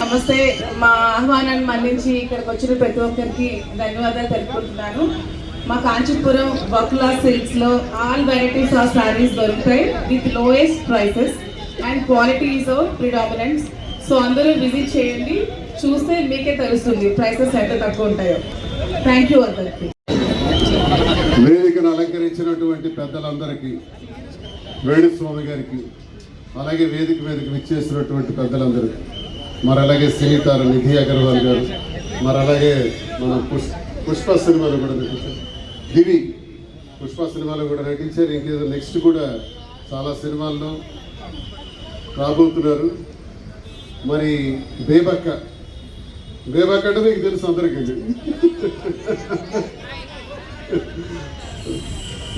నమస్తే మా ఆహ్వానాన్ని మన్నించి ఇక్కడికి వచ్చిన ప్రతి ఒక్కరికి ధన్యవాదాలు తెలుపుకుంటున్నాను. మా కాంచీపురం బకులా సిల్క్స్లో ఆల్ వెరైటీస్ ఆఫ్ శారీస్ దొరుకుతాయి with lowest prices and qualities of predominants so అందరూ విజిట్ చేయండి. చూస్తే మీకే తెలుస్తుంది ప్రైసెస్ ఎంత తక్కువ ఉంటాయో. థ్యాంక్ యూ అందరికి. వేదికను అలంకరించినటువంటి పెద్దలందరికీ వేణుస్వామి గారికి అలాగే వేదిక వేదిక విచ్చేసినటువంటి పెద్దలందరికీ మరి అలాగే సినీ నిధి అగర్వాల్ గారు మరి అలాగే మన పుష్ పుష్ప సినిమాలు కూడా నటించారు దివి. పుష్ప సినిమాలో కూడా నటించారు. ఇంకేదో నెక్స్ట్ కూడా చాలా సినిమాల్లో రాబోతున్నారు మరి బేబక్క. బేబక్క అంటే మీకు తెలుసు అందరికీ.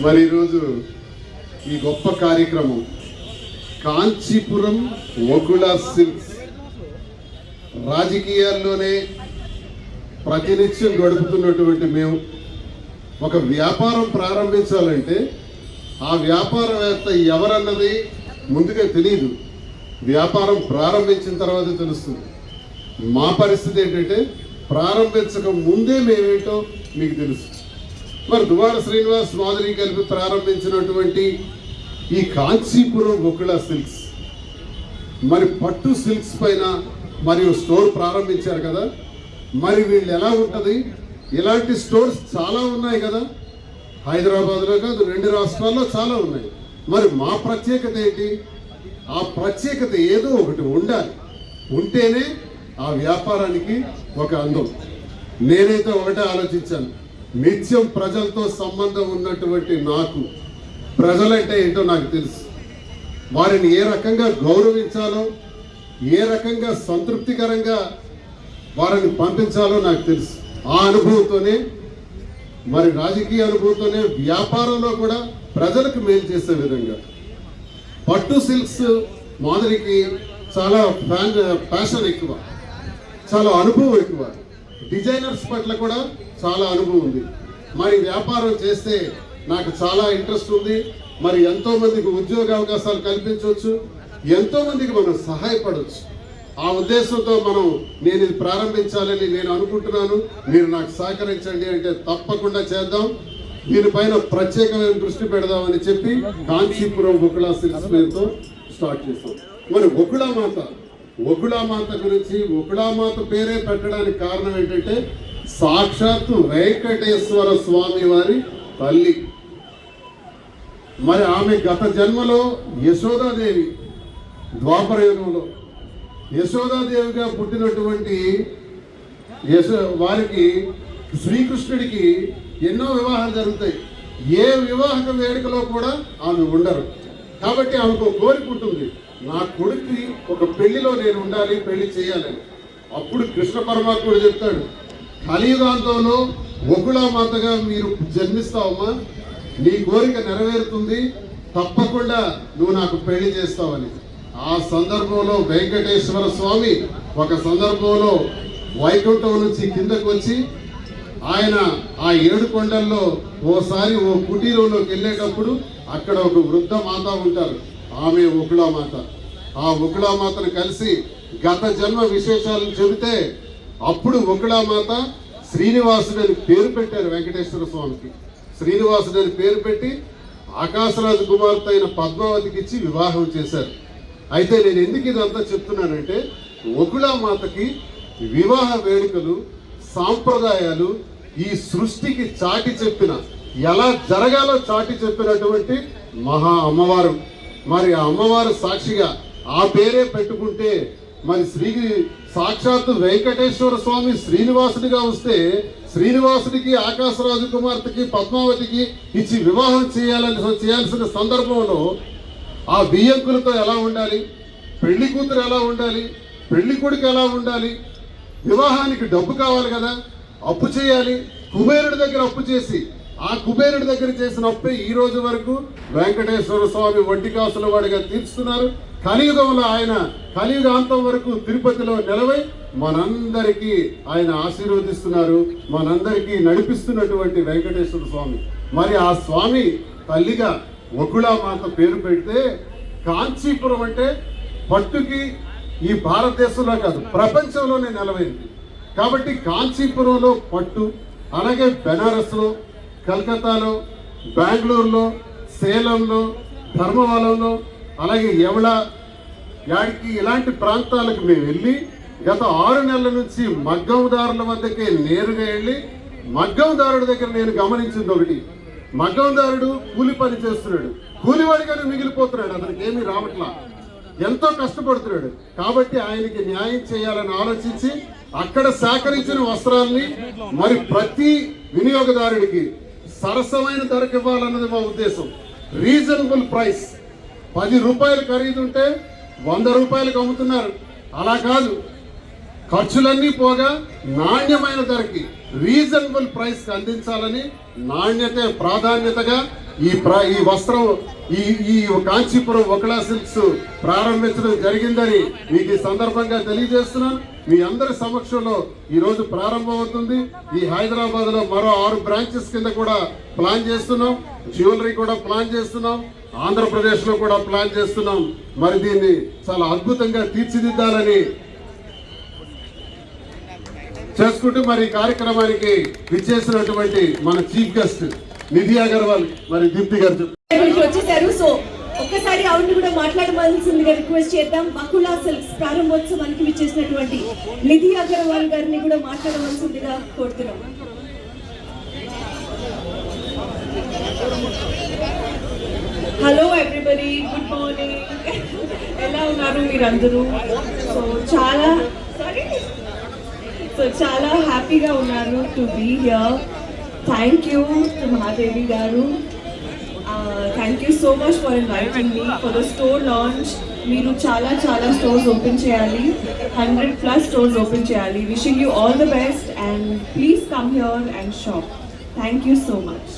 మరి ఈరోజు ఈ గొప్ప కార్యక్రమం కాంచీపురం ఒకులా సిల్క్స్. రాజకీయాల్లోనే ప్రతినిత్యం గడుపుతున్నటువంటి మేము ఒక వ్యాపారం ప్రారంభించాలంటే ఆ వ్యాపారవేత్త ఎవరన్నది ముందుగా తెలియదు వ్యాపారం ప్రారంభించిన తర్వాత తెలుస్తుంది. మా పరిస్థితి ఏంటంటే ప్రారంభించక ముందే మేమేంటో మీకు తెలుసు. మరి దువార శ్రీనివాస్ మాధురి కలిపి ప్రారంభించినటువంటి ఈ కాంచీపురం బొకుళ సిల్క్స్. మరి పట్టు సిల్క్స్ పైన మరియు స్టోర్ ప్రారంభించారు కదా? మరి వీళ్ళు ఎలా ఉంటుంది? ఇలాంటి స్టోర్స్ చాలా ఉన్నాయి కదా. హైదరాబాద్లో కాదు రెండు రాష్ట్రాల్లో చాలా ఉన్నాయి. మరి మా ప్రత్యేకత ఏంటి? ఆ ప్రత్యేకత ఏదో ఒకటి ఉండాలి. ఉంటేనే ఆ వ్యాపారానికి ఒక అందం. నేనైతే ఒకటే ఆలోచించాను. నిత్యం ప్రజలతో సంబంధం ఉన్నటువంటి నాకు ప్రజలంటే ఏంటో నాకు తెలుసు. వారిని ఏ రకంగా గౌరవించాలో ఏ రకంగా సంతృప్తికరంగా వారిని పంపించాలో నాకు తెలుసు. ఆ అనుభవంతోనే మరి రాజకీయ అనుభవంతోనే వ్యాపారంలో కూడా ప్రజలకు మేలు చేసే విధంగా. పట్టు సిల్క్స్ మాదిరికి చాలా ఫ్యాన్ ఫ్యాషన్ ఎక్కువ. చాలా అనుభవం ఎక్కువ. డిజైనర్స్ పట్ల కూడా చాలా అనుభవం ఉంది. మరి వ్యాపారం చేస్తే నాకు చాలా ఇంట్రెస్ట్ ఉంది. మరి ఎంతోమందికి ఉద్యోగ అవకాశాలు కల్పించవచ్చు. ఎంతోమందికి మనం సహాయపడవచ్చు. ఆ ఉద్దేశంతో మనం నేను ఇది ప్రారంభించాలని నేను అనుకుంటున్నాను. మీరు నాకు సహకరించండి అంటే తప్పకుండా చేద్దాం. దీనిపైన ప్రత్యేకమైన దృష్టి పెడదామని చెప్పి కాంచీపురం బొకుళా సిల్క్స్ పేరుతో స్టార్ట్ చేస్తాం మరి ఒకుళామాత ఒకుళామాత గురించి ఒకుళామాత పేరే పెట్టడానికి కారణం ఏంటంటే సాక్షాత్తు వెంకటేశ్వర స్వామి వారి తల్లి. మరి ఆమె గత జన్మలో యశోదాదేవి ద్వాపర యుగంలో యశోదాదేవిగా పుట్టినటువంటి యశో వారికి శ్రీకృష్ణుడికి ఎన్నో వివాహాలు జరుగుతాయి. ఏ వివాహక వేడుకలో కూడా ఆమె ఉండరు. కాబట్టి ఆమెకు కోరిక ఉంటుంది. నా కొడుకు ఒక పెళ్ళిలో నేను ఉండాలి పెళ్ళి చేయాలని అప్పుడు కృష్ణ పరమాత్ముడు చెప్తాడు కలియుగాంతంలో మాతగా మీరు జన్మిస్తావమ్మా. నీ కోరిక నెరవేరుతుంది. తప్పకుండా నువ్వు నాకు పెళ్ళి చేస్తావని. ఆ సందర్భంలో వెంకటేశ్వర స్వామి ఒక సందర్భంలో వైకుంఠం నుంచి కిందకు వచ్చి ఆయన ఆ ఏడు కొండల్లో ఓసారి ఓ కుటీరంలోకి వెళ్ళేటప్పుడు అక్కడ ఒక వృద్ధ మాత ఉంటారు. ఆమె మాత. ఆ మాతను కలిసి గత జన్మ విశేషాలను చెబితే అప్పుడు మాత శ్రీనివాసుడు అని పేరు పెట్టారు వెంకటేశ్వర స్వామికి. శ్రీనివాసుడు అని పేరు పెట్టి ఆకాశరాజు కుమార్తె అయిన పద్మావతికి ఇచ్చి వివాహం చేశారు. అయితే నేను ఎందుకు ఇదంతా చెప్తున్నానంటే మాతకి వివాహ వేడుకలు సాంప్రదాయాలు ఈ సృష్టికి చాటి చెప్పిన ఎలా జరగాలో చాటి చెప్పినటువంటి మహా అమ్మవారు. మరి ఆ అమ్మవారు సాక్షిగా ఆ పేరే పెట్టుకుంటే మరి శ్రీ సాక్షాత్తు వెంకటేశ్వర స్వామి శ్రీనివాసుడిగా వస్తే శ్రీనివాసుడికి ఆకాశరాజు కుమార్తెకి పద్మావతికి ఇచ్చి వివాహం చేయాలని చేయాల్సిన సందర్భంలో ఆ బియ్యంకులతో ఎలా ఉండాలి? పెళ్ళి కూతురు ఎలా ఉండాలి? పెళ్ళి కొడుకు ఎలా ఉండాలి? వివాహానికి డబ్బు కావాలి కదా? అప్పు చేయాలి. కుబేరుడి దగ్గర అప్పు చేసి ఆ కుబేరుడి దగ్గర చేసిన అప్పే ఈ రోజు వరకు వెంకటేశ్వర స్వామి వడ్డీ కాసుల వాడిగా తీర్చుతున్నారు. కలియుగంలో ఆయన కలియుగాంతం వరకు తిరుపతిలో నిలవై మనందరికీ ఆయన ఆశీర్వదిస్తున్నారు. మనందరికీ నడిపిస్తున్నటువంటి వెంకటేశ్వర స్వామి. మరి ఆ స్వామి తల్లిగా వకుళామాత పేరు పెడితే కాంచీపురం అంటే పట్టుకి ఈ భారతదేశంలో కాదు ప్రపంచంలోనే నిలవైంది. కాబట్టి కాంచీపురంలో పట్టు అలాగే బెనారస్లో కలకత్తాలో బెంగళూరులో సేలంలో ధర్మవరంలో అలాగే ఎవళ యాడికి ఇలాంటి ప్రాంతాలకు మేము వెళ్ళి గత ఆరు నెలల నుంచి మగ్గందారుల వద్దకే నేరుగా వెళ్ళి మగ్గందారుడి దగ్గర నేను గమనించింది ఒకటి. మగ్గందారుడు కూలి పని చేస్తున్నాడు. కూలివాడిగానే మిగిలిపోతున్నాడు. అతనికి ఏమీ రావట్లా. ఎంతో కష్టపడుతున్నాడు. కాబట్టి ఆయనకి న్యాయం చేయాలని ఆలోచించి అక్కడ సేకరించిన వస్త్రాల్ని మరి ప్రతి వినియోగదారుడికి సరసమైన ధరకు ఇవ్వాలన్నది మా ఉద్దేశం. రీజనబుల్ ప్రైస్ పది రూపాయలు ఖరీదు ఉంటే వంద రూపాయలకు అమ్ముతున్నారు. అలా కాదు. ఖర్చులన్నీ పోగా నాణ్యమైన ధరకి రీజనబుల్ ప్రైస్ అందించాలని నాణ్యత ప్రాధాన్యతగా ఈ ప్ర ఈ వస్త్రం ఈ ఈ కాంచీపురం ఒకలా సిల్క్స్ ప్రారంభించడం జరిగిందని మీకు ఈ సందర్భంగా తెలియజేస్తున్నాను. మీ అందరి సమక్షంలో ఈరోజు ప్రారంభమవుతుంది. ఈ హైదరాబాద్లో మరో ఆరు బ్రాంచెస్ కింద కూడా ప్లాన్ చేస్తున్నాం. జ్యువెలరీ కూడా ప్లాన్ చేస్తున్నాం. ఆంధ్రప్రదేశ్లో కూడా ప్లాన్ చేస్తున్నాం. మరి దీన్ని చాలా అద్భుతంగా తీర్చిదిద్దాలని చేసుకుంటూ మరి ఈ కార్యక్రమానికి విచ్చేసినటువంటి మన చీఫ్ గెస్ట్ నిధి అగర్వాల్ మరి దీప్తి గారు వచ్చేసారు. సో ఒక్కసారి ఆవిడ కూడా మాట్లాడవలసిందిగా రిక్వెస్ట్ చేద్దాం. బకులా సిల్క్స్ ప్రారంభోత్సవానికి విచ్చేసినటువంటి నిధి అగర్వాల్ గారిని కూడా మాట్లాడవలసిందిగా కోరుతున్నాం. హలో ఎవ్రీబడి గుడ్ మార్నింగ్ ఎలా ఉన్నారు మీరందరూ? సో చాలా సారీ సో చాలా హ్యాపీగా ఉన్నారు to be here thank you to Mahadevi garu thank you so much for inviting me for the store launch మీరు చాలా చాలా స్టోర్స్ ఓపెన్ చేయాలి. హండ్రెడ్ ప్లస్ స్టోర్స్ ఓపెన్ చేయాలి. Wishing you all the best and please come here and shop thank you so much